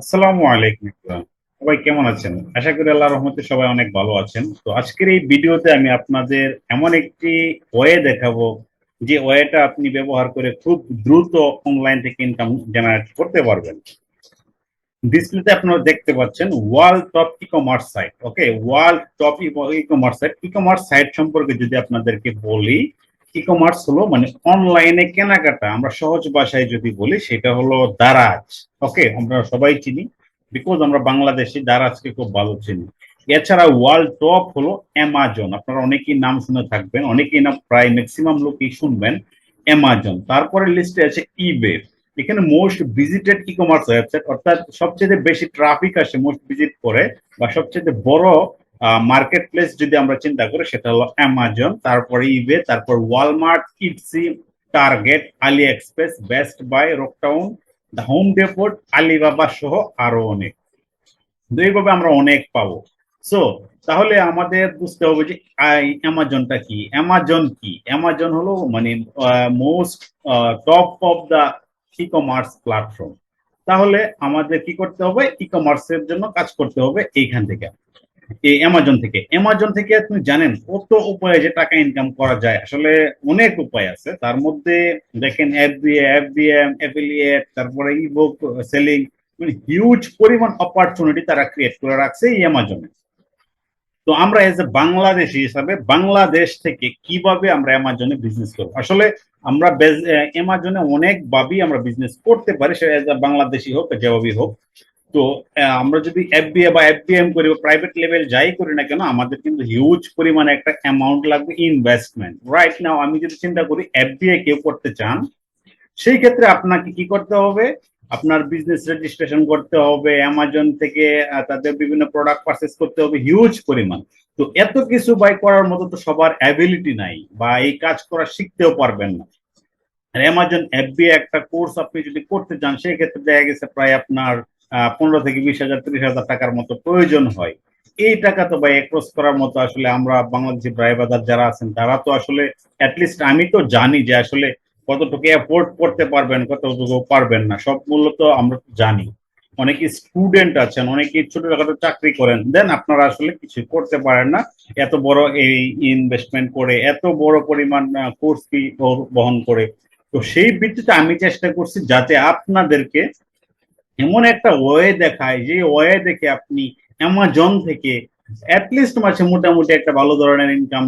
আসসালামু আলাইকুম সবাই কেমন আছেন? আশা করি আল্লাহ রহমতে সবাই অনেক ভালো আছেন। তো আজকের এই ভিডিওতে আমি আপনাদের এমন একটি ওয়ে দেখাবো, যে ওয়েটা আপনি ব্যবহার করে খুব দ্রুত অনলাইন থেকে ইনকাম জেনারেট করতে পারবেন। ডিসপ্লেতে আপনারা দেখতে পাচ্ছেন world top e commerce site okay world top e commerce site e commerce site সম্পর্কে যদি আপনাদেরকে বলি ই কমার্স হলো মানে অনলাইনে কেনাকাটা। আমরা সহজ ভাষায় যদি বলি, সেটা হলো দারাজ। ওকে আমরা সবাই চিনি। বিকজ আমরা বাংলাদেশি, দারাজকে খুব ভালো চিনি। এছাড়া ওয়ার্ল্ড টপ হলো অ্যামাজন আপনারা অনেকেই নাম শুনে থাকবেন, অনেকেই না, প্রায় ম্যাক্সিমাম লোকই শুনবেন অ্যামাজন তারপরে লিস্টে আছে ইবে এখানে most visited e commerce website অর্থাৎ সবচেয়ে বেশি ট্রাফিক আসে মোস্ট ভিজিট করে, বা সবচেয়ে বড় মার্কেট প্লেস যদি আমরা চিন্তা করি, সেটা হলো অ্যামাজন তারপরে ইবে তারপর Walmart Etsy Target Ali Express Best Buy Rakuten the Home Depot Alibaba সহ আরও অনেক। তো এইভাবে আমরা অনেক পাবো। সো তাহলে আমাদের বুঝতে হবে যে অ্যামাজনটা কি? অ্যামাজন কি? অ্যামাজন হলো মানে most top of the e commerce platform তাহলে আমাদের কি করতে হবে? ই কমার্সের জন্য কাজ করতে হবে এইখান থেকে। এই অ্যামাজন থেকে। অ্যামাজন থেকে আপনি জানেন কত উপায়ে যে টাকা ইনকাম করা যায়। আসলে অনেক উপায় আছে। তার মধ্যে দেখেন অ্যাপ তারপরে ই বুক সেলিং মানে হিউজ পরিমাণ অপরচুনিটি তারা ক্রিয়েট করে রাখছে এই অ্যামাজনে তো আমরা এজ এ বাংলাদেশি হিসাবে বাংলাদেশ থেকে কীভাবে আমরা অ্যামাজনে বিজনেস করব? আসলে আমরা অ্যামাজনে অনেক ভাবেই আমরা বিজনেস করতে পারি সেটা এজ এ বাংলাদেশি হোক যেভাবেই হোক। তো আমরা যদি এফবিএ বা এফবিএম করি বা প্রাইভেট লেভেল যাই করি না কেন, আমাদের কিন্তু হিউজ পরিমাণে একটা অ্যামাউন্ট লাগবে ইনভেস্টমেন্ট রাইট নাও আমি যদি চিন্তা করি এফবিএ কেউ করতে চান, সেই ক্ষেত্রে আপনাকে কি করতে হবে? আপনার বিজনেস রেজিস্ট্রেশন করতে হবে অ্যামাজন থেকে তাদের বিভিন্ন প্রোডাক্ট পারচেস করতে হবে হিউজ পরিমাণ। তো এত কিছু বাই করার মতো তো সবার অ্যাবিলিটি নাই বা এই কাজ করা শিখতেও পারবেন না। অ্যামাজন এফবিএ একটা কোর্স আপনি যদি করতে চান, সেই ক্ষেত্রে দেখা গেছে প্রায় আপনার পনেরো থেকে বিশ হাজার, ত্রিশ হাজার টাকার মতো প্রয়োজন হয়। এই টাকা তো ভাই ক্রস করার মতো আসলে আমরা বাংলাদেশি ড্রাইভার যারা আছেন, তারা তো আসলে অ্যাটলিস্ট আমি তো জানি যে আসলে কতটুকু অ্যাফোর্ড করতে পারবেন, কতটুকু পারবেন না। সব মূল্য তো আমরা জানি। অনেকে স্টুডেন্ট আছেন, অনেকে ছোটখাটো চাকরি করেন দেন আপনারা আসলে কিছু করতে পারেন না। এত বড় এই ইনভেস্টমেন্ট করে, এত বড় পরিমাণ কোর্স ফি বহন করে। তো সেই ভিত্তিতে আমি চেষ্টা করছি যাতে আপনাদেরকে এমন একটা ওয়ে দেখায় যে ওয়ে দেখে আপনি অ্যামাজন থেকে অ্যাটলিস্ট মাসে মোটামুটি একটা ভালো ধরনের ইনকাম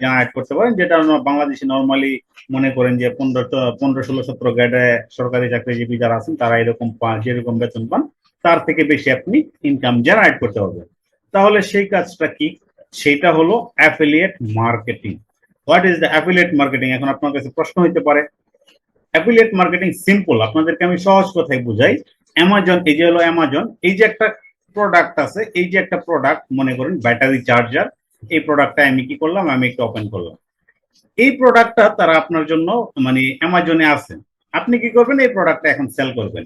জেনারেট করতে পারেন, যেটা বাংলাদেশে নর্মালি মনে করেন যে পনেরো পনেরো ষোলো, সতেরো গ্রেডে সরকারি চাকরিজীবী যারা আছেন, তারা এরকম পান, যেরকম বেতন পান, তার থেকে বেশি আপনি ইনকাম জেনারেট করতে পারবেন। তাহলে সেই কাজটা কি? সেটা হলো affiliate marketing what is the affiliate marketing এখন আপনার কাছে প্রশ্ন হইতে পারে। অ্যাফিলিয়েট মার্কেটিং সিম্পল আপনাদেরকে আমি সহজ কথায় বুঝাই। অ্যামাজন এই যে হলো অ্যামাজন এই যে একটা প্রোডাক্ট আছে, এই যে একটা প্রোডাক্ট মনে করেন ব্যাটারি চার্জার এই প্রোডাক্টটা আমি কি করলাম? আমি একটু ওপেন করলাম। এই প্রোডাক্টটা তারা আপনার জন্য মানে অ্যামাজনে আছে। আপনি কি করবেন? এই প্রোডাক্টটা এখন সেল করবেন।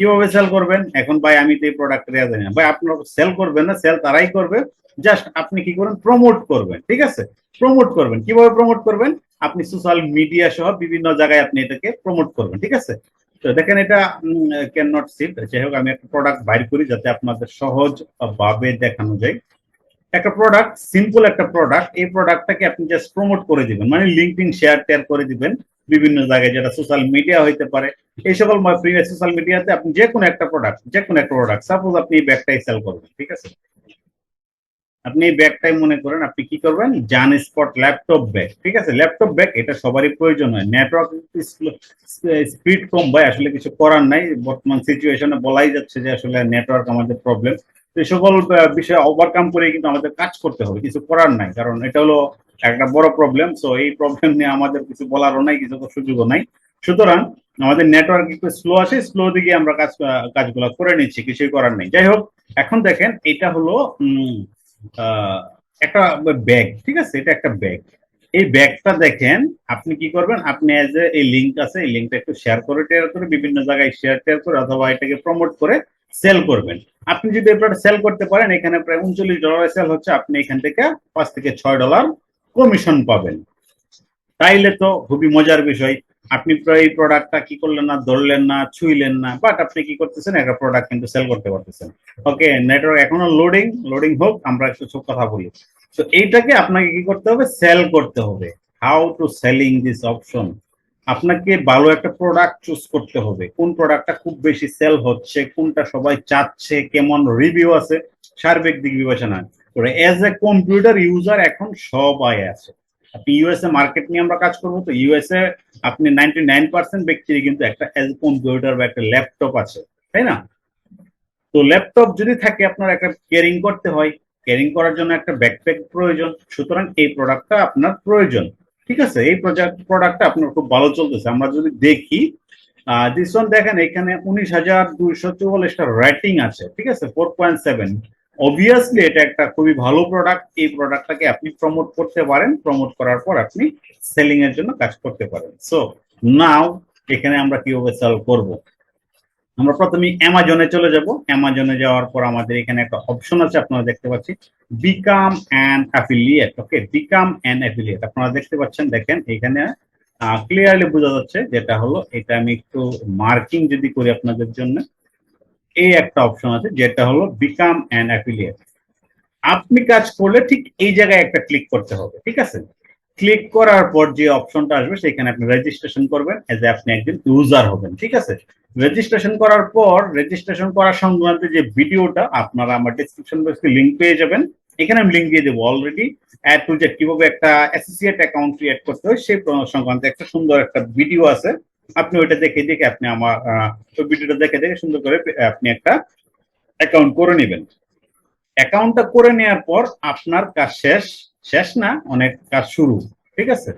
কীভাবে সেল করবেন? এখন ভাই, আমি তো এই প্রোডাক্ট দেওয়া জানি না। ভাই, আপনার সেল করবেন না সেল তারাই করবে। জাস্ট আপনি কি করবেন প্রমোট করবেন, ঠিক আছে? প্রমোট করবেন। কীভাবে প্রমোট করবেন? আপনি সোশ্যাল মিডিয়া সহ বিভিন্ন জায়গায় আপনি এটাকে প্রমোট করবেন, ঠিক আছে? তো দেখেন এটা ক্যান নট সিট যাই হোক, আমি একটা প্রোডাক্ট বাইর করি যাতে আপনাদের সহজ ভাবে দেখানো যায়। একটা প্রোডাক্ট সিম্পল একটা প্রোডাক্ট এই প্রোডাক্টটাকে আপনি জাস্ট প্রমোট করে দিবেন। মানে লিঙ্কডিন শেয়ার টেয়ার করে দিবেন বিভিন্ন জায়গায়, যেটা সোশ্যাল মিডিয়া হইতে পারে। এই সকল সোশ্যাল মিডিয়াতে আপনি যে কোনো একটা প্রোডাক্ট যে কোনো একটা প্রোডাক্ট সাপোজ আপনি এই ব্যাগটাই সেল করবেন, ঠিক আছে? আপনি এই ব্যাগটাই মনে করেন, আপনি কি করবেন? জান স্পট ল্যাপটপ ব্যাগ ঠিক আছে? ল্যাপটপ ব্যাগ এটা সবারই প্রয়োজন হয়। নেটওয়ার্ক স্পিড কম ভাই, আসলে কিছু করার নাই। বর্তমান সিচুয়েশনে বলাই যাচ্ছে যে আসলে নেটওয়ার্ক আমাদের প্রবলেম তো এই সকল বিষয় ওভারকাম করে কিন্তু আমাদের কাজ করতে হবে। কিছু করার নাই, কারণ এটা হলো একটা বড় প্রবলেম সো এই প্রবলেম নিয়ে আমাদের কিছু বলারও নাই, কিছু সুযোগও নাই। সুতরাং, আমাদের নেটওয়ার্ক একটু স্লো আসে স্লো দিকে আমরা কাজ কাজগুলো করে নিচ্ছি, কিছুই করার নেই। যাই হোক, এখন দেখেন, এটা হলো একটা ব্যাগ ঠিক আছে? এটা একটা ব্যাগ এই ব্যাগটা দেখেন, আপনি কি করবেন? আপনি এজ এ এই লিঙ্ক আছে, এই লিঙ্কটা একটু শেয়ার করে টেয়ার করে, বিভিন্ন জায়গায় শেয়ার টেয়ার করে, অথবা এটাকে প্রমোট করে সেল করবেন। আপনি যদি এই সেল করতে পারেন, এখানে প্রায় উনচল্লিশ ডলারের সেল হচ্ছে, আপনি এখান থেকে পাঁচ থেকে ছয় ডলার কমিশন পাবেন। তাইলে তো খুবই মজার বিষয়। আপনি এই প্রোডাক্টটা কি করলেন না, ধরলেন না, ছুঁইলেন না বাট আপনি কি করতেছেন? একটা প্রোডাক্ট কিন্তু সেল করতে পারতেছেন। ওকে নেটওয়ার্ক এখনও লোডিং লোডিং হোক, আমরা একটু ছোট কথা বলি। তো এইটাকে আপনাকে কি করতে হবে? সেল করতে হবে। How to selling this option আপনাকে ভালো একটা প্রোডাক্ট চুজ করতে হবে। কোন প্রোডাক্টটা খুব বেশি সেল হচ্ছে, কোনটা সবাই চাচ্ছে, কেমন রিভিউ আছে, সার্বিক দিক বিবেচনা করে এজ এ কম্পিউটার ইউজার এখন সবাই আছে। ইউএসএ মার্কেট নিয়ে আমরা কাজ করব, তো ইউএসএ আপনি নাইনটি নাইন পার্সেন্ট ব্যক্তির কিন্তু একটা কম্পিউটার বা একটা ল্যাপটপ আছে, তাই না? তো ল্যাপটপ যদি থাকে, আপনার একটা কেয়ারিং করতে হয় ক্যারিং করার জন্য একটা ব্যাকপ্যাক প্রয়োজন, সুতরাং এই প্রোডাক্টটা আপনার প্রয়োজন, ঠিক আছে? এই প্রোডাক্টটা আপনার খুব ভালো চলতেছে। আমরা যদি দেখি দিস দেখেন, এখানে উনিশ হাজার দুইশো চুয়াল্লিশটা রেটিং আছে, ঠিক আছে? ফোর পয়েন্ট সেভেন অবভিয়াসলি এটা একটা খুবই ভালো প্রোডাক্ট এই প্রোডাক্টটাকে আপনি প্রমোট করতে পারেন। প্রমোট করার পর আপনি সেলিং এর জন্য কাজ করতে পারেন। সো নাও এখানে আমরা কীভাবে সেল করব? আমরা প্রথমে অ্যামাজনে চলে যাব। অ্যামাজনে যাওয়ার পর আমাদের এখানে একটা অপশন আছে, আপনারা দেখতে পাচ্ছি। Become and affiliate okay become and affiliate আপনারা দেখতে পাচ্ছেন, দেখেন, এখানে ক্লিয়ারলি বোঝা যাচ্ছে যেটা হলো, এটা আমি একটু মার্কিং যদি করি আপনাদের জন্য এই একটা অপশন আছে, যেটা হলো বিকাম অ্যান্ড অ্যাফিলিয়েট আপনি কাজ করলে ঠিক এই জায়গায় একটা ক্লিক করতে হবে, ঠিক আছে? ক্লিক করার পর যে অপশনটা আসবে, সেখানে আপনি রেজিস্ট্রেশন করবেন এজ আপনি একজন ইউজার হবেন, ঠিক আছে? রেজিস্ট্রেশন করার পর রেজিস্ট্রেশন করার সংক্রান্ত যে ভিডিওটা, আপনারা আমার ডিসক্রিপশন বক্সে লিঙ্ক পেয়ে যাবেন। এখানে আমি লিঙ্ক দিয়ে দেবো অলরেডি অ্যাড টু যে কীভাবে একটা অ্যাসোসিয়েট অ্যাকাউন্ট ক্রিয়েট করতে হয় সেই সংক্রান্ত একটা সুন্দর একটা ভিডিও আছে। আপনি ওইটা দেখে দেখে আপনি আমার ওই ভিডিওটা দেখে দেখে সুন্দর করে আপনি একটা অ্যাকাউন্ট করে নেবেন। অ্যাকাউন্টটা করে নেওয়ার পর আপনার কাজ শেষ শেষ না, অনেক কাজ শুরু, ঠিক আছে?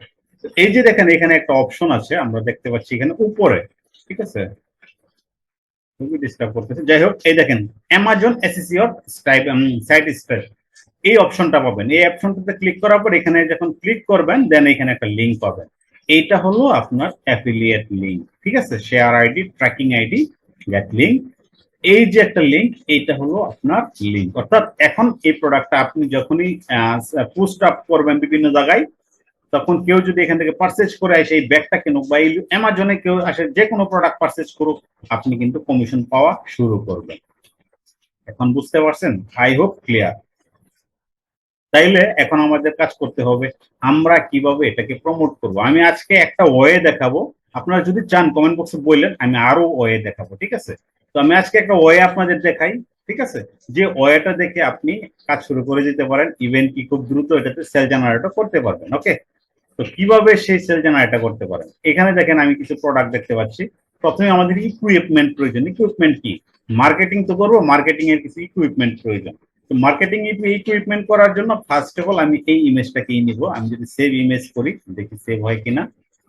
এই যে দেখেন, এখানে একটা অপশন আছে, আমরা দেখতে পাচ্ছি এখানে উপরে, ঠিক আছে? খুবই ডিস্টার্ব করতেছে। যাই হোক, এই দেখেন অ্যামাজন এসিসিওর স্টাইপ সাইট স্টাইল এই অপশনটা পাবেন। এই অপশনটাতে ক্লিক করার পর এখানে যখন ক্লিক করবেন দেন এখানে একটা লিঙ্ক পাবেন। এইটা হলো আপনার অ্যাফিলিয়েট লিঙ্ক ঠিক আছে? Share ID tracking ID get link এই যে একটা লিঙ্ক এইটা হলো আপনার লিঙ্ক অর্থাৎ এখন এই প্রোডাক্টটা আপনি যখনই পোস্ট আপ করবেন বিভিন্ন জায়গায়, তখন কেউ যদি এখান থেকে পারচেজ করে আসে, এই ব্যাগটা কিনুক বা এই অ্যামাজনে কেউ আসে, যে কোনো প্রোডাক্ট পারচেজ করুক, আপনি কিন্তু কমিশন পাওয়া শুরু করবেন। এখন বুঝতে পারছেন? আই হোপ ক্লিয়ার তাইলে এখন আমাদের কাজ করতে হবে, আমরা কীভাবে এটাকে প্রমোট করব? আমি আজকে একটা ওয়ে দেখাবো, আপনারা যদি চান কমেন্ট বক্সে বললেন, আমি আরও ওয়ে দেখাবো, ঠিক আছে? তো আমি আজকে একটা ওয়ে আপনাদের দেখাই, ঠিক আছে? যে ওয়েটা দেখে আপনি কাজ শুরু করে দিতে পারেন ইভেন কি খুব দ্রুত এটাতে সেল জেনারেটর করতে পারবেন ওকে তো কীভাবে সেই সেল জেনারেটর করতে পারেন? এখানে দেখেন আমি কিছু প্রোডাক্ট দেখতে পাচ্ছি। প্রথমে আমাদের ইকুইপমেন্ট প্রয়োজন। ইকুইপমেন্ট কি? মার্কেটিং তো করব মার্কেটিং এর কিছু ইকুইপমেন্ট প্রয়োজন। মার্কেটিং ইকুইপমেন্ট করার জন্য ফার্স্ট অফ অল আমি এই ইমেজটাকেই নিব। আমি যদি সেভ ইমেজ করি, দেখি সেভ হয় কিনা।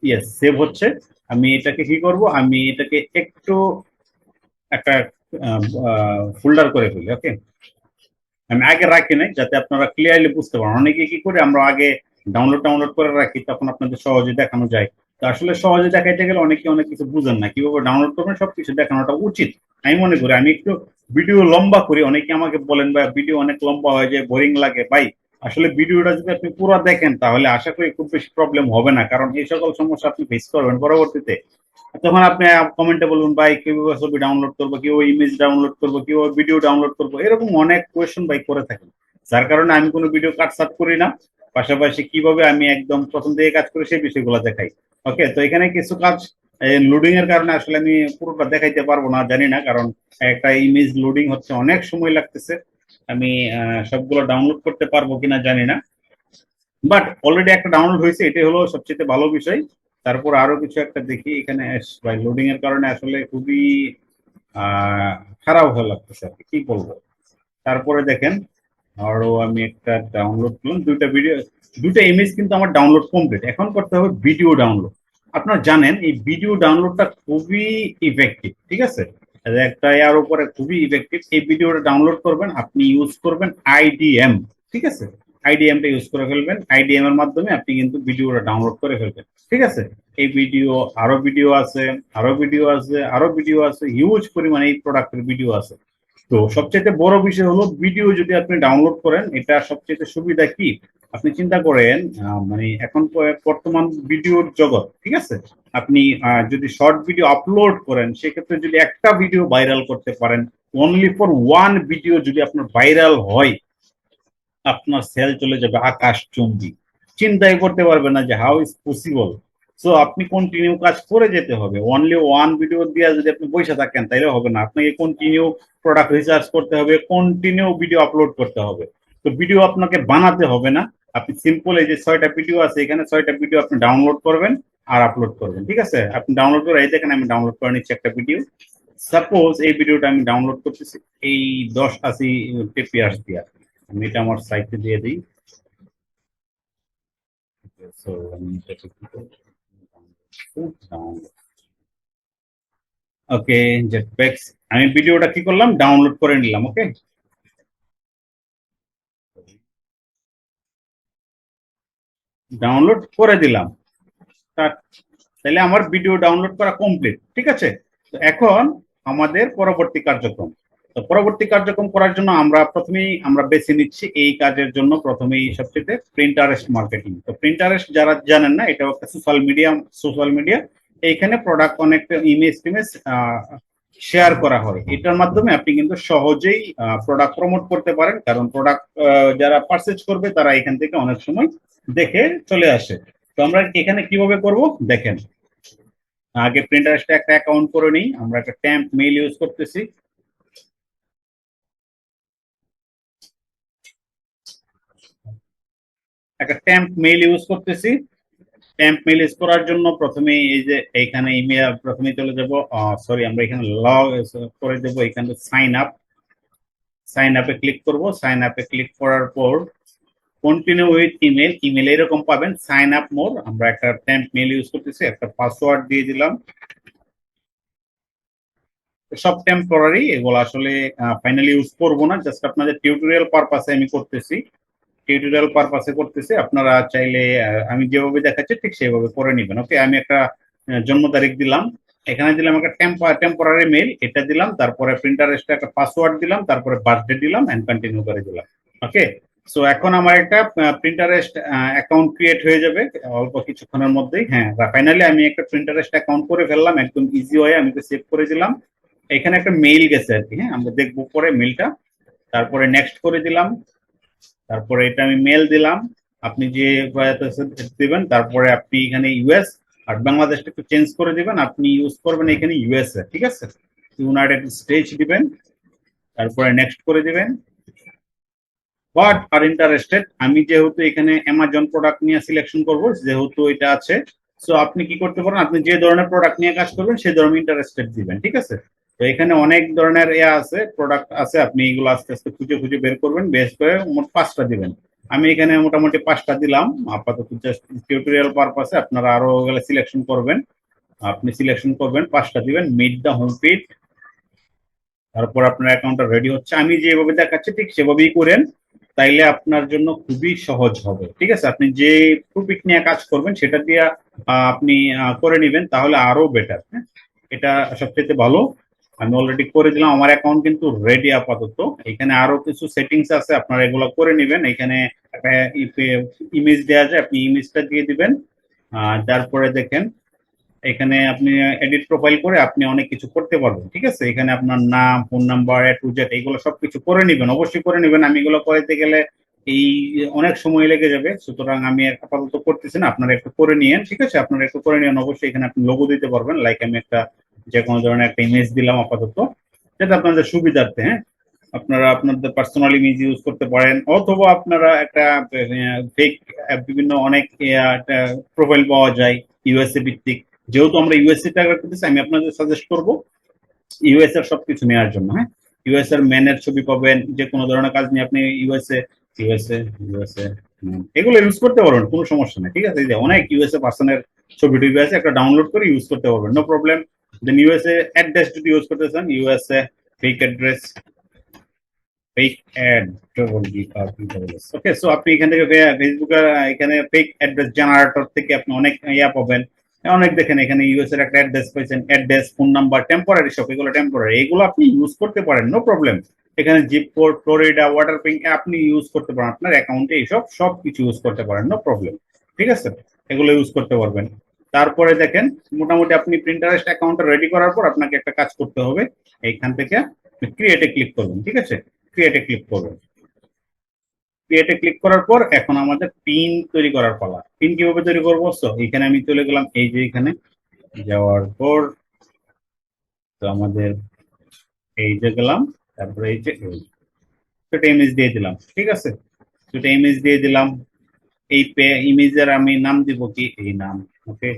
ইয়েস সেভ হচ্ছে। আমি এটাকে কি করব? আমি এটাকে একটু একটা ফোল্ডার করে ফেলি ওকে আমি আগে রাখি নাই, যাতে আপনারা ক্লিয়ারলি বুঝতে পারেন। অনেকে কি করে, আমরা আগে ডাউনলোড ডাউনলোড করে রাখি, তখন আপনাদের সহজে দেখানো যায়। তো আসলে সহজে দেখাইতে গেলে অনেকে অনেক কিছু বুঝেন না। কীভাবে ডাউনলোড করবেন, সবকিছু দেখানোটা উচিত। আমি মনে করি, আমি একটু ভিডিও লম্বা করি। অনেকে আমাকে বলেন, ভাই, ভিডিও অনেক লম্বা হয়ে যায় বোরিং লাগে। ভাই, আসলে ভিডিওটা যদি আপনি পুরো দেখেন, তাহলে আশা করি খুব বেশি প্রবলেম হবে না। কারণ এই সকল সমস্যা আপনি ফেস করবেন পরবর্তীতে। তখন আপনি কমেন্টে বলুন, ভাই, কীভাবে ছবি ডাউনলোড করব? কীভাবে ইমেজ ডাউনলোড করব? কীভাবে ভিডিও ডাউনলোড করব? এরকম অনেক কোয়েশন ভাই করে থাকেন যার কারণে আমি কোনো ভিডিও কাট কাটসাট করি না। পাশাপাশি কীভাবে আমি একদম প্রথম থেকে কাজ করি সেই বিষয়গুলো দেখাই। ওকে তো এখানে কিছু কাজ লোডিং এর কারণে আসলে আমি পুরোটা দেখাইতে পারব না, জানি না, কারণ একটা ইমেজ লোডিং হচ্ছে অনেক সময় লাগতেছে। আমি সবগুলো ডাউনলোড করতে পারব কিনা জানি না। বাট অলরেডি একটা ডাউনলোড হয়েছে, এটাই হলো সবচেয়ে ভালো বিষয়। তারপর আরও কিছু একটা দেখি, এখানে ভাই লোডিং এর কারণে আসলে খুবই খারাপ হয়ে লাগতেছে আর কি বলব? তারপরে দেখেন, আরও আমি একটা ডাউনলোড করলাম, দুইটা ভিডিও দুইটা ইমেজ কিন্তু আমার ডাউনলোড কমপ্লিট এখন করতে হবে ভিডিও ডাউনলোড আপনারা জানেন, এই ভিডিও ডাউনলোডটা খুবই ইফেক্টিভ ঠিক আছে? একটা এর উপরে খুবই ইফেক্টিভ এই ভিডিওটা ডাউনলোড করবেন, আপনি ইউজ করবেন আইডিএম ঠিক আছে? আইডিএমটা ইউজ করে ফেলবেন। আইডিএম এর মাধ্যমে আপনি কিন্তু ভিডিওটা ডাউনলোড করে ফেলবেন, ঠিক আছে? এই ভিডিও আরও ভিডিও আছে, আরও ভিডিও আছে, আরও ভিডিও আছে হিউজ পরিমাণে এই প্রোডাক্টের ভিডিও আছে। তো সবচেয়ে বড় বিষয় হলো ভিডিও যদি আপনি ডাউনলোড করেন, এটা সবচেয়ে সুবিধা কি? আপনি চিন্তা করেন মানে এখন বর্তমান ভিডিওর জগৎ, ঠিক আছে? আপনি যদি শর্ট ভিডিও আপলোড করেন, সেক্ষেত্রে যদি একটা ভিডিও ভাইরাল করতে পারেন অনলি ফর ওয়ান ভিডিও যদি আপনার ভাইরাল হয়, আপনার সেল চলে যাবে আকাশ চুম্বি। চিন্তাই করতে পারবে না যে হাউ ইজ পসিবল সো আপনি কন্টিনিউ কাজ করে যেতে হবে। অনলি ওয়ান ভিডিও দিয়ে যদি আপনি বসে থাকেন, তাইলে হবে না। আপনাকে কন্টিনিউ প্রোডাক্ট রিসার্চ করতে হবে কন্টিনিউ ভিডিও আপলোড করতে হবে। তো ভিডিও আপনাকে বানাতে হবে না। আপনি সিম্পল এই যে ছয়টা ভিডিও আছে, এখানে ছয়টা ভিডিও আপনি ডাউনলোড করবেন আর আপলোড করবেন, ঠিক আছে? আপনি ডাউনলোড করে এই দেখেন আমি ডাউনলোড করে নিচ্ছি একটা ভিডিও সাপোজ এই ভিডিওটা আমি ডাউনলোড করতেছি, এই দশ আশি টেপিয়ার্স দিয়া। আমি এটা আমার সাইটে দিয়ে দিই। করব? ওকে জেটপ্যাক্স আমি ভিডিওটা কি করলাম? ডাউনলোড করে নিলাম ওকে ডাউনলোড করে দিলাম। তাহলে আমার ভিডিও ডাউনলোড করা কমপ্লিট ঠিক আছে? তো এখন আমাদের পরবর্তী কার্যক্রম। তো পরবর্তী কার্যক্রম করার জন্য আমরা প্রথমেই আমরা বেছে নিচ্ছি এই কাজের জন্য প্রথমেই সবচেয়ে প্রিন্টারেস্ট মার্কেটিং তো প্রিন্টারেস্ট যারা জানেন না এটা একটা সোশ্যাল মিডিয়া সোশ্যাল মিডিয়া এইখানে প্রোডাক্ট অনেকটা ইমেজ টিমেজ শেয়ার করা হয়। এটার মাধ্যমে আপনি কিন্তু সহজেই প্রোডাক্ট প্রমোট করতে পারেন। কারণ প্রোডাক্ট যারা পারচেজ করবে, তারা এখান থেকে অনেক সময় দেখে চলে আসে। তো আমরা এখানে কীভাবে করব? দেখেন। আগে প্রিন্টারেস্টে একটা অ্যাকাউন্ট করে নিই। আমরা একটা ট্যাম্প মেইল ইউজ করতেছি। একটা ট্যাম্প মেইল ইউজ করতেছি। ট্যাম্প মেইল ইউজ করার জন্য প্রথমে এই যে এইখানে ইমেল প্রথমে চলে যাব। সরি আমরা এখানে লগ করে দেব। এখানে সাইন আপ সাইন আপে ক্লিক করব। সাইন আপে ক্লিক করার পর কন্টিনিউ উইথ ইমেল ইমেল এরকম পাবেন সাইন আপ মোর আমরা একটা ট্যাম্প মেল ইউজ করতেছি, একটা পাসওয়ার্ড দিয়ে দিলাম। সব টেম্পোরারি এগুলো আসলে ফাইনালি ইউজ করব না জাস্ট আপনাদের টিউটোরিয়াল পারপাসে আমি করতেছি। টিউটোরিয়াল পারপাসে করতেছি, আপনারা চাইলে আমি যেভাবে দেখাচ্ছি, ঠিক সেভাবে করে নেবেন ওকে আমি একটা জন্ম তারিখ দিলাম। এখানে দিলাম একটা টেম্পোরারি মেল এটা দিলাম, তারপরে প্রিন্টারেস্টে একটা পাসওয়ার্ড দিলাম, তারপরে বার্থডে দিলাম এন্ড কন্টিনিউ করে দিলাম ওকে সো এখন আমার একটা প্রিন্টারেস্ট অ্যাকাউন্ট ক্রিয়েট হয়ে যাবে, অল্প কিছুক্ষণের মধ্যেই। হ্যাঁ ফাইনালি আমি একটা প্রিন্টারেস্ট অ্যাকাউন্ট করে ফেললাম, একদম ইজি হয়ে আমি তো সেভ করে দিলাম। এখানে একটা মেইল গেছে আর কি হ্যাঁ আমরা দেখব পরে মেইলটা তারপরে নেক্সট করে দিলাম, তারপরে এটা আমি মেল দিলাম। আপনি যে দিবেন, তারপরে আপনি এখানে ইউএস আর বাংলাদেশটা একটু চেঞ্জ করে দিবেন, আপনি ইউজ করবেন এখানে ইউএসএ ঠিক আছে? ইউনাইটেড স্টেটস দিবেন, তারপরে নেক্সট করে দিবেন। বাট আর ইন্টারেস্টেড আমি যেহেতু এখানে অ্যামাজন প্রোডাক্ট নিয়ে সিলেকশন করব, যেহেতু এটা আছে সো আপনি কি করতে পারেন, আপনি যে ধরনের প্রোডাক্ট নিয়ে কাজ করবেন, সেই ধরনের ইন্টারেস্টেড দিবেন, ঠিক আছে? তো এখানে অনেক ধরনের ইয়ে আছে প্রোডাক্ট আছে, আপনি এগুলো আস্তে আস্তে খুঁজে খুঁজে বের করবেন, বেশ করে মোট পাঁচটা দিবেন। আমি এখানে মোটামুটি পাঁচটা দিলাম, আপাতত জাস্ট টিউটোরিয়াল পারপাসে আপনারা আরও গেলে সিলেকশন করবেন, আপনি সিলেকশন করবেন, পাঁচটা দিবেন মিড দ্য হোম পেজ তারপর আপনার অ্যাকাউন্টটা রেডি হচ্ছে। আমি যেভাবে দেখাচ্ছি, ঠিক সেভাবেই করেন। তাইলে আপনার জন্য খুবই সহজ হবে। ঠিক আছে? আপনি যে টপিক নিয়ে কাজ করবেন, সেটা দিয়ে আপনি করে নেবেন, তাহলে আরও বেটার হ্যাঁ? এটা সবচেয়ে ভালো। আমি অলরেডি করে দিলাম, আমার অ্যাকাউন্ট কিন্তু রেডি আপাতত। এখানে আরও কিছু সেটিংস আছে, আপনারা এগুলো করে নেবেন। এখানে ইমেজ দেওয়া যায়, আপনি ইমেজটা দিয়ে দিবেন। তারপরে দেখেন এখানে আপনি এডিট প্রোফাইল করে আপনি অনেক কিছু করতে পারবেন, ঠিক আছে? এখানে আপনার নাম ফোন নাম্বার টু জেড এইগুলো সবকিছু করে নেবেন, অবশ্যই করে নেবেন। আমি এগুলো করতে গেলে এই অনেক সময় লেগে যাবে, সুতরাং আমি আপাতত করতেছি না, আপনারা একটু করে নিয়েন, ঠিক আছে? আপনারা একটু করে নিয়েন, অবশ্যই এখানে আপনি লোগো দিতে পারবেন লাইক আমি একটা যে কোনো ধরনের একটা ইমেজ দিলাম আপাতত যেটা আপনাদের সুবিধার্থে হ্যাঁ? আপনারা আপনাদের পার্সোনাল ইমেজ ইউজ করতে পারেন, অথবা আপনারা একটা ফেক বিভিন্ন অনেক প্রোফাইল পাওয়া যায় ইউএসএ ভিত্তিক যেহেতু আমরা ইউএসএ টার্গেট করতেছি, আমি আপনাদের সাজেস্ট করব ইউএস এর সবকিছু নেওয়ার জন্য হ্যাঁ? ইউএস এর ম্যানের ছবি পাবেন, যে কোনো ধরনের কাজ নিয়ে আপনি ইউএসএ ইউএসএ ইউএসএ এগুলো ইউজ করতে পারবেন, কোনো সমস্যা নেই, ঠিক আছে? যে অনেক ইউএসএ পার্সনের ছবি টবি আছে, একটা ডাউনলোড করে ইউজ করতে পারবেন no problem then USA address যদি ইউজ করতে চান USA fake address fake add okay so আপনি এখান থেকে ফেসবুকের এখানে ফেক অ্যাড্রেস জেনারেটর থেকে আপনি অনেক ইয়া পাবেন অনেক দেখেন, এখানে ইউএস এর একটা অ্যাড্রেস পেয়েছেন অ্যাড্রেস ফোন নাম্বার টেম্পোরারি সব এগুলো টেম্পোরারি এগুলো আপনি ইউজ করতে পারেন নো প্রবলেম এখানে জিপ কোড ফ্লোরিডা ওয়াটার পিং আপনি ইউজ করতে পারেন, আপনার অ্যাকাউন্টে এইসব সব কিছু ইউজ করতে পারেন নো প্রবলেম ঠিক আছে? এগুলো ইউজ করতে পারবেন। তারপরে দেখেন, মোটামুটি আপনি প্রিন্টারেস্ট অ্যাকাউন্টটা রেডি করার পর আপনাকে একটা কাজ করতে হবে। এইখান থেকে ক্রিয়েটে ক্লিক করবেন, ঠিক আছে? ক্রিয়েটে ক্লিক করবেন। ক্রিয়েটে ক্লিক করার পর এখন আমাদের পিন তৈরি করার পালা। পিন কীভাবে তৈরি করব? তো এখানে আমি চলে গেলাম, এই যে এখানে। যাওয়ার পর, তো আমাদের এই যে গেলাম, তারপরে এই যে। সেটা ইমেজ দিয়ে দিলাম, ঠিক আছে? সেটা ইমেজ দিয়ে দিলাম। এই ইমেজের আমি নাম দিব কি? এই নাম ওকে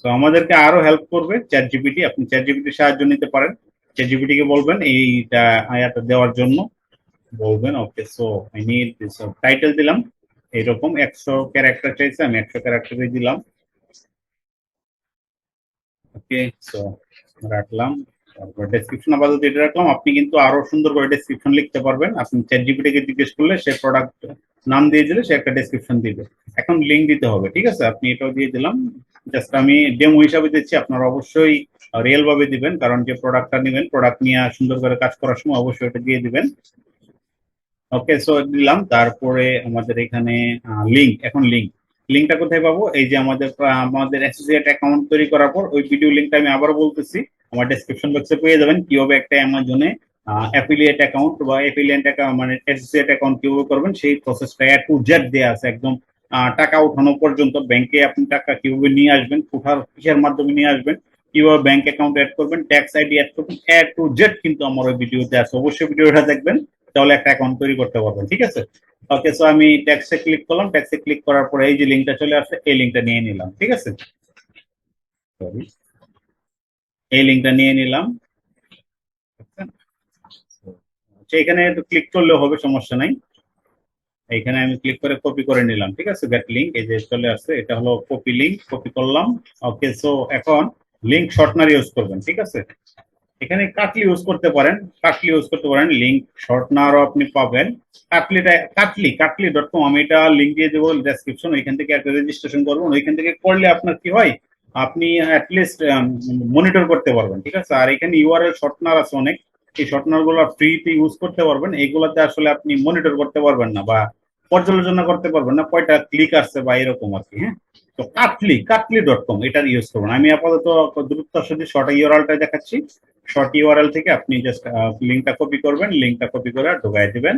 তো আমাদেরকে আরও হেল্প করবে চ্যাট জিপিটি আপনি চ্যাট জিপিটির সাহায্য নিতে পারেন। চ্যাট জিপিটি কে বলবেন এইটা দেওয়ার জন্য। বলবেন okay so I need this title দিলাম। এরকম একশো ক্যারেক্টার চাইছে, আমি একশো ক্যারেক্টারে দিলাম। ওকে সো রাখলাম। তারপর ডেসক্রিপশন আপাতত এটা রাখলাম। আপনি কিন্তু আরও সুন্দর করে ডেসক্রিপশন লিখতে পারবেন। আপনি চ্যাট জিপিটি কে জিজ্ঞেস করলে সে প্রোডাক্ট নাম দিয়ে দিলে সে একটা ডেসক্রিপশন দিবে। এখন লিঙ্ক দিতে হবে, ঠিক আছে? আপনি এটাও দিয়ে দিলাম। জাস্ট আমি ডেমো হিসাবে দিচ্ছি। আপনারা অবশ্যই রিয়েল ভাবে দিবেন। কারণ যে প্রোডাক্টটা নেবেন প্রোডাক্ট নিয়ে সুন্দর করে কাজ করার সময় অবশ্যই এটা দিয়ে দিবেন। ওকে সো দিলাম তারপরে আমাদের এখানে লিঙ্ক এখন লিঙ্ক লিঙ্কটা কোথায় পাবো? এই যে আমাদের আমাদের অ্যাসোসিয়েট অ্যাকাউন্ট তৈরি করার পর, ওই ভিডিও লিঙ্কটা আমি আবার বলতেছি। আমার ডেসক্রিপশন বক্সে পেয়ে যাবেন। কীভাবে একটা অ্যামাজনে অ্যাফিলিয়েট অ্যাকাউন্ট বা অ্যাফিলিয়েট মানে অ্যাসোসিয়েট অ্যাকাউন্ট কীভাবে করবেন, সেই প্রসেসটা এ টু জেড দেওয়া আছে একদম। টাকা উঠানো পর্যন্ত ব্যাংকে আপনি টাকা কীভাবে নিয়ে আসবেন কোথার কিসের মাধ্যমে নিয়ে আসবেন, কীভাবে ব্যাংক অ্যাকাউন্ট অ্যাড করবেন ট্যাক্স আইডি অ্যাড করবেন এ টু জেড কিন্তু আমার ওই ভিডিওতে আছে। অবশ্যই ভিডিওটা দেখবেন। তাহলে একটা অ্যাকাউন্ট তৈরি করতে পারবেন ঠিক আছে? ওকে সো আমি ট্যাক্সে ক্লিক করলাম ট্যাক্সে ক্লিক করার পরে এই যে লিঙ্কটা চলে আসছে এই লিঙ্কটা নিয়ে নিলাম ঠিক আছে? সরি এই লিঙ্কটা নিয়ে নিলাম আচ্ছা, এখানে একটু ক্লিক করলেও হবে সমস্যা নাই। এইখানে আমি ক্লিক করে কপি করে নিলাম ঠিক আছে? গেট লিঙ্ক এই যে চলে আসছে এটা হলো কপি লিঙ্ক কপি করলাম। ওকে সো এখন লিঙ্ক শর্টনার ইউজ করবেন ঠিক আছে? এখানে কাটলি ইউজ করতে পারেন, কাটলি ইউজ করতে পারেন লিঙ্ক শর্টনারও আপনি পাবেন। কাটলিটা কাটলি কাটলি ডট কম আমি এটা লিঙ্ক দিয়ে দেবো ডেসক্রিপশন ওইখান থেকে একটা রেজিস্ট্রেশন করবেন। ওইখান থেকে করলে আপনার কি হয়, আপনি অ্যাটলিস্ট মনিটর করতে পারবেন, ঠিক আছে? আর এখানে ইউআরএল শর্টনার আছে অনেক। এই শর্টনারগুলো ফ্রিতে ইউজ করতে পারবেন। এইগুলোতে আসলে আপনি মনিটর করতে পারবেন না বা পর্যালোচনা করতে পারবেন না। কয়টা ক্লিক আসছে বা এরকম আর কি হ্যাঁ? তো কাটলি কাটলি ডট কম এটা ইউজ করবেন। আমি আপাতত দ্রুত সাথে শর্ট ইউআরএলটা দেখাচ্ছি। শর্ট ইউআরএল থেকে আপনি জাস্ট লিঙ্কটা কপি করবেন লিঙ্কটা কপি করে ঢোকায় দিবেন।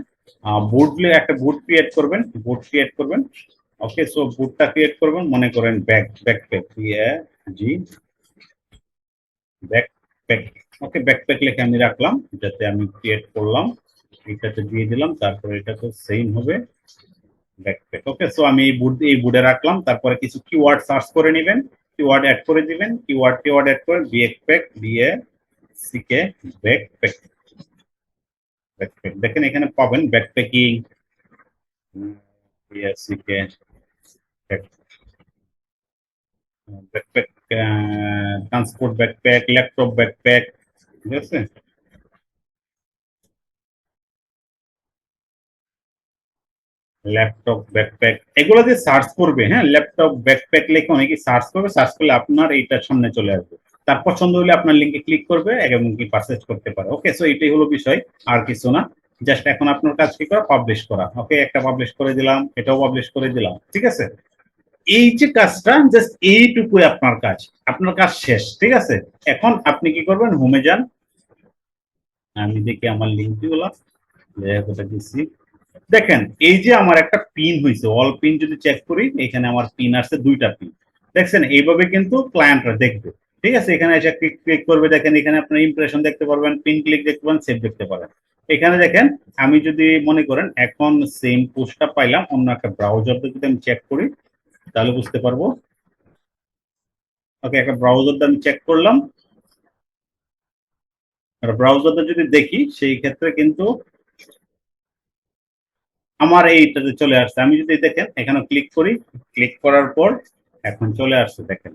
বুট একটা বুট ক্রিয়েট করবেন বুট ক্রিয়েট করবেন। ওকে সো বুটটা ক্রিয়েট করবেন, মনে করেন ব্যাক ব্যাক ব্যাকপ্যাক জি back backpack okay back backpack লিখে আমি রাখলাম যাতে আমি ক্রিয়েট করলাম, এটাতে দিয়ে দিলাম, তারপরে এটা তো সেম হবে ব্যাকপ্যাক ওকে সো আমি এই বুট এই বুটে রাখলাম, তারপরে কিছু কিওয়ার্ড সার্চ করে নেবেন কিওয়ার্ড অ্যাড করে দিবেন কিওয়ার্ড কিওয়ার্ড অ্যাড করে ব্যাকপ্যাক দিয়ে সিকে ব্যাকপ্যাক ব্যাকপ্যাক দেখেন এখানে পাবেন backpacking সিকে backpack transport backpack laptop backpack ঠিক আছে? ল্যাপটপ ব্যাকপ্যাক এগুলো দিয়ে সার্চ করবে হ্যাঁ ল্যাপটপ ব্যাকপ্যাক লিখে অনেকে সার্চ করবে সার্চ করলে আপনার এইটার সামনে চলে আসবে। তার পছন্দ হলে আপনার লিঙ্কে ক্লিক করবে এবং কি পারচেজ করতে পারে। ওকে সো এটাই হলো বিষয়, আর কিছু না। জাস্ট এখন আপনার কাজ কি করা? পাবলিশ করা। ওকে একটা পাবলিশ করে দিলাম, এটাও পাবলিশ করে দিলাম, ঠিক আছে? এই যে কাজটা জাস্ট এইটুকুই আপনার কাজ। আপনার কাজ শেষ, ঠিক আছে? এখন আপনি কি করবেন? হোমে যান। আমি দেখি আমার লিঙ্কগুলা কোথায় দিচ্ছি দেখেন, এই যে আমার একটা পিন হয়েছে অল পিন যদি চেক করি, এখানে আমার পিন আসছে দুইটা পিন দেখছেন? এইভাবে কিন্তু ক্লায়েন্টরা দেখবে। ঠিক আছে, এখানে এসে ক্লিক ক্লিক করবে, দেখেন এখানে আপনার ইমপ্রেশন দেখতে পারবেন পিন ক্লিক দেখতে পারেন সেভ দেখতে পারেন এখানে দেখেন, আমি যদি মনে করেন এখন সেম পোস্টটা পাইলাম, অন্য একটা ব্রাউজার যদি আমি চেক করি, তাহলে বুঝতে পারব। ওকে একটা ব্রাউজারটা আমি চেক করলাম। আর ব্রাউজারটা যদি দেখি, সেই ক্ষেত্রে কিন্তু আমার এইটাতে চলে আসছে। আমি যদি দেখেন, এখানে ক্লিক করি ক্লিক করার পর এখন চলে আসছে, দেখেন।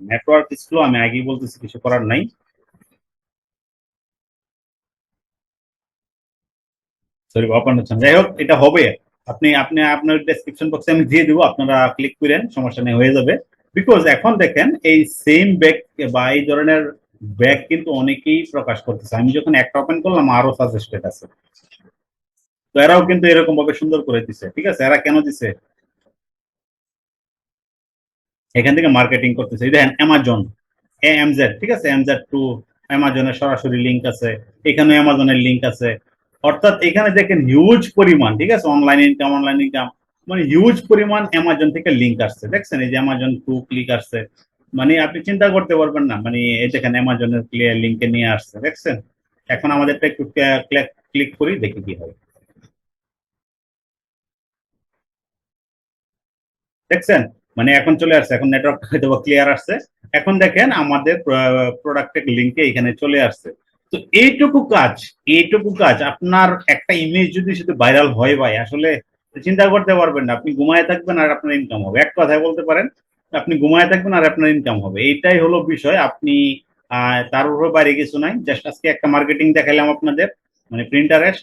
নেটওয়ার্ক স্লো আমি আগেই বলতেছি, কিছু করার নাই। সরি বাপান যাই হোক, এটা হবে। আপনি আপনি, আপনার ডেসক্রিপশন বক্সে আমি দিয়ে দেবো, আপনারা ক্লিক করেন, সমস্যা নেই, হয়ে যাবে। বিকজ এখন দেখেন, এই সেম ব্যাগ বা এই ধরনের ব্যাগ কিন্তু অনেকেই প্রকাশ করতেছে। আমি যখন একটা ওপেন করলাম, আরও সাজেস্টেড আছে। তো এরাও কিন্তু এরকম ভাবে সুন্দর করে দিছে, ঠিক আছে? এরা কেন দিছে? এখান থেকে মার্কেটিং করতেছে। দেখেন অ্যামাজন এমজেড ঠিক আছে? এমজেড টু অ্যামাজনের সরাসরি লিঙ্ক আছে। এখানে অ্যামাজনের লিঙ্ক আছে। অর্থাৎ এখানে দেখেন হিউজ পরিমাণ, ঠিক আছে? অনলাইন ইনকাম অনলাইন ইনকাম মানে হিউজ পরিমাণ অ্যামাজন থেকে লিঙ্ক আসছে। দেখছেন? এই যে অ্যামাজন টু ক্লিক আসছে। মানে আপনি চিন্তা করতে পারবেন না। মানে এই দেখেন অ্যামাজনের ক্লিয়ার লিঙ্কে নিয়ে আসছে। দেখছেন? এখন আমাদেরটা একটু ক্লিক করি, দেখি কি হয়। দেখছেন? মানে এখন চলে আসছে, এখন নেটওয়ার্ক হয়তো ক্লিয়ার আসছে। এখন দেখেন আমাদের প্রোডাক্টের লিঙ্কে এখানে চলে আসছে। তো এইটুকু কাজ এইটুকু কাজ, আপনার একটা ইমেজ যদি শুধু ভাইরাল হয় ভাই, আসলে চিন্তা করতে পারবেন না। আপনি ঘুমায় থাকবেন আর আপনার ইনকাম হবে। এক কথায় বলতে পারেন, আপনি ঘুমায় থাকবেন আর আপনার ইনকাম হবে। এইটাই হলো বিষয়। আপনি তার উপরে বাইরে কিছু নাই। জাস্ট আজকে একটা মার্কেটিং দেখালাম আপনাদের মানে প্রিন্টারেস্ট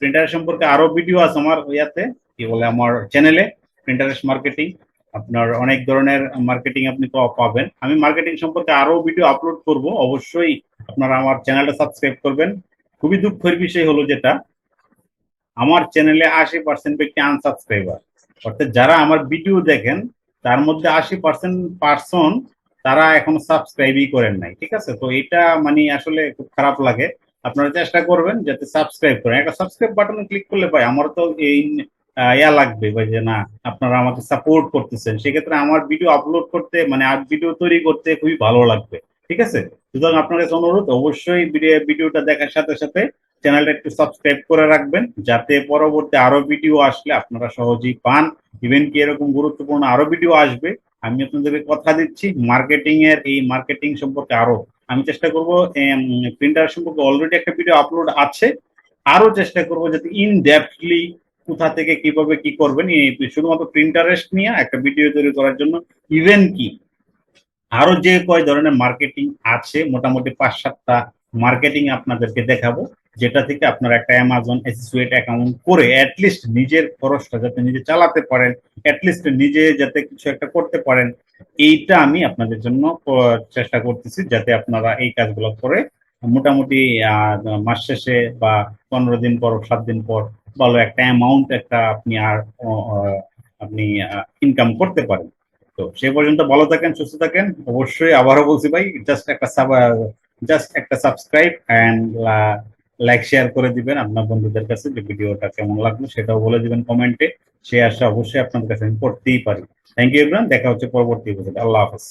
প্রিন্টারের সম্পর্কে আরও ভিডিও আছে আমার ইয়াতে, কি বলে, আমার চ্যানেলে প্রিন্টারেস্ট মার্কেটিং আপনার অনেক ধরনের মার্কেটিং আপনি পাবেন। আমি মার্কেটিং সম্পর্কে আরও ভিডিও আপলোড করব। অবশ্যই আপনারা আমার চ্যানেলটা সাবস্ক্রাইব করবেন। খুবই দুঃখের বিষয় হলো যেটা, আমার চ্যানেলে আশি পার্সেন্ট ব্যক্তি আনসাবস্ক্রাইবার অর্থাৎ যারা আমার ভিডিও দেখেন, তার মধ্যে আশি পার্সেন্ট পার্সন তারা এখন সাবস্ক্রাইবই করেন নাই। ঠিক আছে? তো এটা মানে আসলে খুব খারাপ লাগে। আপনারা চেষ্টা করবেন যাতে সাবস্ক্রাইব করেন। একটা সাবস্ক্রাইব বাটনে ক্লিক করলে পাই আমার তো এই ইয়া লাগবে যে না, আপনারা আমাকে সাপোর্ট করতেছেন। সেক্ষেত্রে আমার ভিডিও আপলোড করতে মানে আর ভিডিও তৈরি করতে খুবই ভালো লাগবে, ঠিক আছে? সুতরাং আপনার কাছে অনুরোধ, অবশ্যই ভিডিওটা দেখার সাথে সাথে চ্যানেলটা একটু সাবস্ক্রাইব করে রাখবেন, যাতে পরবর্তী আরও ভিডিও আসলে আপনারা সহজেই পান। ইভেন কি এরকম গুরুত্বপূর্ণ আরও ভিডিও আসবে, আমি আপনাদেরকে কথা দিচ্ছি মার্কেটিং এর এই মার্কেটিং সম্পর্কে আরও। আমি চেষ্টা করব প্রিন্টার সম্পর্কে অলরেডি একটা ভিডিও আপলোড আছে। আরও চেষ্টা করব যাতে ইন ডেপথলি কোথা থেকে কীভাবে কি করবেন শুধুমাত্র প্রিন্টারেস্ট নিয়ে একটা ভিডিও তৈরি করার জন্য ইভেন কি? আরও যে কয় ধরনের মার্কেটিং আছে, মোটামুটি পাঁচ সাতটা মার্কেটিং আপনাদেরকে দেখাবো, যেটা থেকে আপনারা একটা অ্যামাজন অ্যাসোসিয়েট অ্যাকাউন্ট করে অ্যাটলিস্ট নিজের খরচটা যাতে নিজে চালাতে পারেন অ্যাটলিস্ট নিজে যাতে কিছু একটা করতে পারেন, এইটা আমি আপনাদের জন্য চেষ্টা করতেছি যাতে আপনারা এই কাজগুলো করে মোটামুটি মাস শেষে বা পনেরো দিন পর, সাত দিন পর ভালো একটা অ্যামাউন্ট একটা আপনি আর আপনি ইনকাম করতে পারেন। তো সে পর্যন্ত ভালো থাকেন, সুস্থ থাকেন। অবশ্যই আবারও বলছি ভাই জাস্ট একটা জাস্ট একটা সাবস্ক্রাইব অ্যান্ড লাইক শেয়ার করে দিবেন। আপনার বন্ধুদের কাছে যে ভিডিওটা কেমন লাগল সেটাও বলে দিবেন কমেন্টে সে আশা অবশ্যই আপনাদের কাছে আমি করতেই পারি। থ্যাংক ইউ এভরিওয়ান দেখা হচ্ছে পরবর্তী ভিডিওতে আল্লাহ হাফেজ।